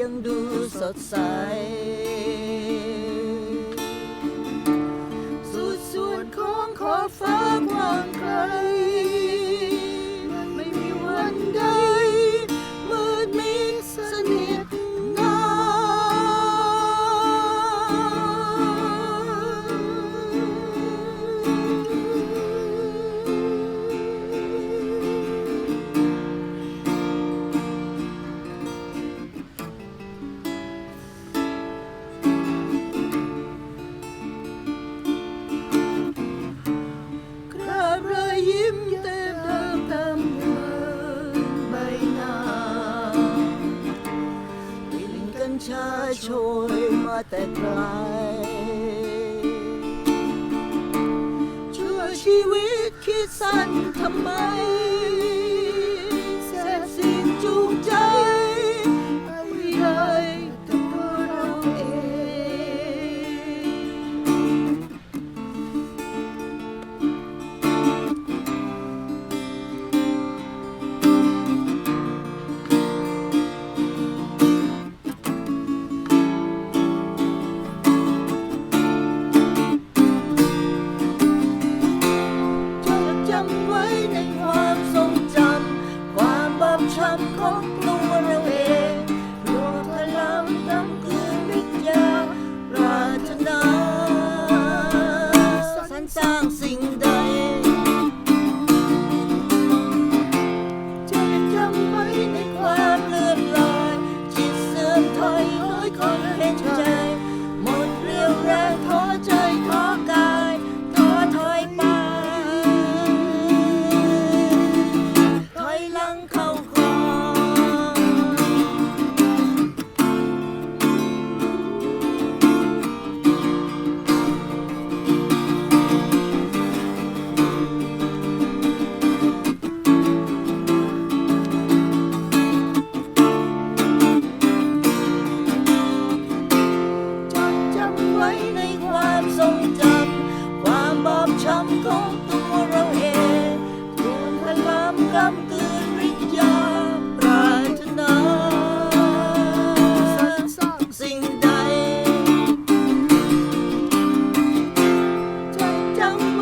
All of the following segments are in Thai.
ยังดูสดใส ช่วยมาแต่ไกลชั่วชีวิตคิดสั้นทำไม ของตัวเราเองรวมพลังกำกืนริยาปรารถนาสรรสร้างสิ่งใดจงจำ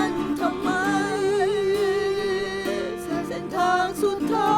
ันทำไมเส้นทางสุดท้าย